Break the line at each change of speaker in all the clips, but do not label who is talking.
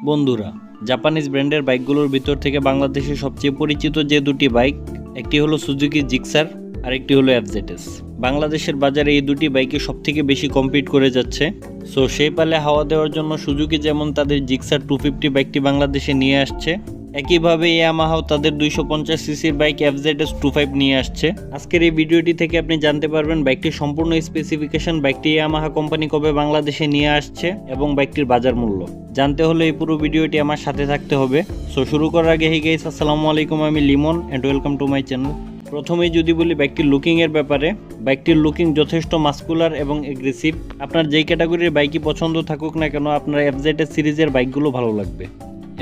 বন্ধুরা জাপানিজ ব্র্যান্ডের বাইকগুলোর ভিতর থেকে বাংলাদেশের সবচেয়ে পরিচিত যে দুটি বাইক একটি হলো সুজুকি জিক্সার আর একটি হলো এফজেডএস বাংলাদেশের বাজারে এই দুটি বাইকে সব থেকে বেশি কম্পিট করে যাচ্ছে। সো সেই পালে হাওয়া দেওয়ার জন্য সুজুকি যেমন তাদের জিক্সার টু ফিফটি বাইকটি বাংলাদেশে নিয়ে আসছে একইভাবে ইয়ামাহাও তাদের দুইশো পঞ্চাশ সিসির বাইক এফজেডএস টু ফাইভ নিয়ে আসছে। আজকের এই ভিডিওটি থেকে আপনি জানতে পারবেন বাইকটির সম্পূর্ণ স্পেসিফিকেশন বাইকটি ইয়ামাহা কোম্পানি কবে বাংলাদেশে নিয়ে আসছে এবং বাইকটির বাজার মূল্য। জানতে হলে এই পুরো ভিডিওটি আমার সাথে থাকতে হবে। সো শুরু করার আগে হে গাইস আসসালামু আলাইকুম, আমি Limon and welcome to my channel প্রথমেই যদি বলি বাইকটির লুকিংয়ের ব্যাপারে বাইকটির লুকিং যথেষ্ট মাস্কুলার এবং এগ্রেসিভ আপনার যেই ক্যাটাগরির বাইকই পছন্দ থাকুক না কেন, আপনার এফজেড সিরিজের বাইকগুলো ভালো লাগবে।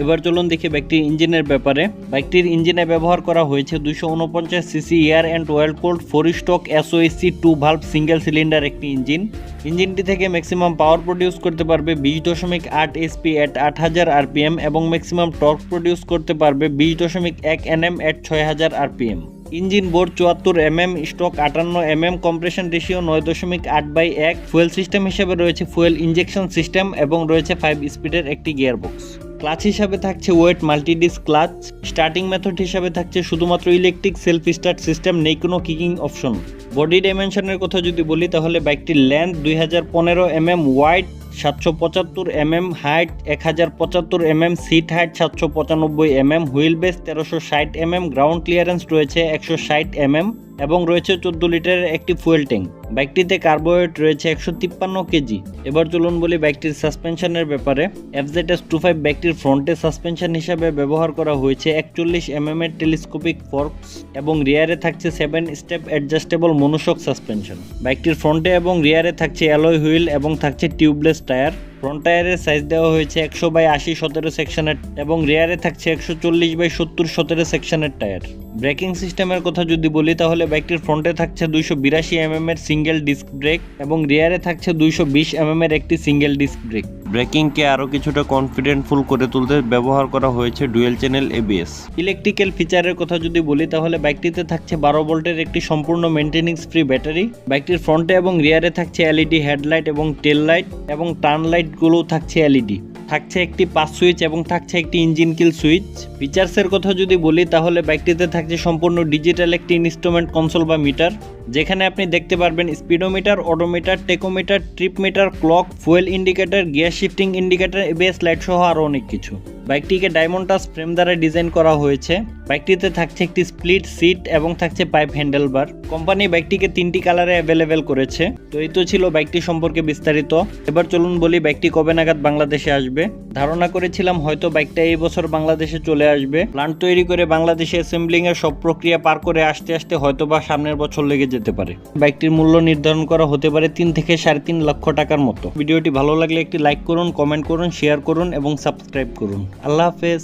এবার চলুন দেখি বাইকটির ইঞ্জিনের ব্যাপারে। বাইকটির ইঞ্জিনে ব্যবহার করা হয়েছে দুশো উনপঞ্চাশ CC air and oil cooled four stroke SOHC two valve single cylinder একটি ইঞ্জিন। ইঞ্জিনটি থেকে ম্যাক্সিমাম পাওয়ার প্রডিউস করতে পারবে বিশ দশমিক আট এসপি এট আট হাজার আরপিএম এবং ম্যাক্সিমাম টর্ক প্রডিউস করতে পারবে বিশ দশমিক এক এনএম অ্যাট ছয় হাজার আরপিএম ইঞ্জিন বোর্ড চুয়াত্তর এম এম স্টক আটান্ন এমএম কম্প্রেশন রেশিও নয় দশমিক আট বাই এক, ফুয়েল সিস্টেম হিসেবে রয়েছে ফুয়েল ইঞ্জেকশন সিস্টেম এবং রয়েছে ফাইভ স্পিডের একটি গিয়ারবক্স। ক্লাচ হিসাবে থাকছে wet multi disc clutch, starting method হিসাবে থাকছে শুধুমাত্র ইলেকট্রিক সেলফ স্টার্ট সিস্টেম, নেই কোনো কিকিং অপশন। বডি ডাইমেনশনের কথা যদি বলি, তাহলে বাইকটির লেন্থ দুই হাজার পনেরো এমএম, ওয়াইড সাতশো পঁচাত্তর এমএম, হাইট এক হাজার পঁচাত্তর এমএম, সিট হাইট সাতশো পঁচানব্বই এমএম, হুইল বেস তেরোশো ষাট এমএম, গ্রাউন্ড ক্লিয়ারেন্স রয়েছে একশো ষাট এমএম এবং রয়েছে চোদ্দ লিটারের একটি ফুয়েল ট্যাঙ্ক। বাইকটিতে কার্বোহাইড রয়েছে একশো তিপ্পান্ন কেজি। এবার চলুন বলি বাইকটির সাসপেনশনের ব্যাপারে। এফজেড এস টু ফাইভ বাইকটির ফ্রন্টে সাসপেনশন হিসাবে ব্যবহার করা হয়েছে একচল্লিশ এম এম এর টেলিস্কোপিক ফর্কস এবং রিয়ারে থাকছে seven step adjustable monoshock suspension. বাইকটির ফ্রন্টে এবং রিয়ারে থাকছে অ্যালয় হুইল এবং থাকছে টিউবলেস টায়ার। ফ্রন্ট টায়ারের সাইজ দেওয়া হয়েছে একশো বাই আশি সতেরো সেকশনের এবং রেয়ারে থাকছে একশো চল্লিশ বাই সত্তর সতেরো সেকশনের টায়ার ব্রেকিং সিস্টেমের কথা যদি বলি, তাহলে বাইকটির ফ্রন্টে থাকছে দুইশো বিরাশি এমএম এর সিঙ্গেল ডিস্ক ব্রেক এবং রেয়ারে থাকছে দুইশো বিশ এমএম এর একটি সিঙ্গেল ডিস্ক ব্রেক ব্রেকিংকে আরও কিছুটা কনফিডেন্টফুল করে তুলতে ব্যবহার করা হয়েছে ডুয়েল চ্যানেল এবিএস ইলেকট্রিক্যাল ফিচারের কথা যদি বলি, তাহলে বাইকটিতে থাকছে বারো ভোল্টের একটি সম্পূর্ণ মেনটেনিংস ফ্রি ব্যাটারি। বাইকটির ফ্রন্টে এবং রিয়ারে থাকছে এলইডি হেডলাইট এবং টেল লাইট এবং টার্ন লাইটগুলোও থাকছে এলইডি। থাকছে একটি পাস সুইচ এবং থাকছে একটি ইঞ্জিন কিল সুইচ। ফিচার্সের কথা যদি বলি, তাহলে বাইকটিতে থাকছে সম্পূর্ণ ডিজিটাল একটি ইনস্ট্রুমেন্ট, কনসোল বা মিটার। যেখানে আপনি দেখতে পারবেন speedometer odometer tachometer, trip meter, clock, fuel indicator, gear shifting indicator, ABS, light সহ আরও অনেক কিছু। বাইকটিকে ডায়মন্ড টাচ ফ্রেম দ্বারা ডিজাইন করা হয়েছে। বাইকটিতে থাকছে একটি স্প্লিট সিট এবং থাকছে পাইপ হ্যান্ডেল বার কোম্পানি বাইকটিকে তিনটি কালারে অ্যাভেলেবেল করেছে। তো এই তো ছিল বাইকটি সম্পর্কে বিস্তারিত। এবার চলুন বলি বাইকটি কবে নাগাদ বাংলাদেশে আসবে। ধারণা করেছিলাম হয়তো বাইকটা এই বছর বাংলাদেশে চলে আসবে। প্ল্যান্ট তৈরি করে বাংলাদেশে অ্যাসেম্বলিং এর সব প্রক্রিয়া পার করে আসতে আসতে হয়তো বা সামনের বছর লেগে যেতে পারে। বাইকটির মূল্য নির্ধারণ করা হতে পারে তিন থেকে সাড়ে তিন লক্ষ টাকার মতো। ভিডিওটি ভালো লাগলে একটি লাইক করুন, কমেন্ট করুন, শেয়ার করুন এবং সাবস্ক্রাইব করুন। আল্লাহ হাফেজ।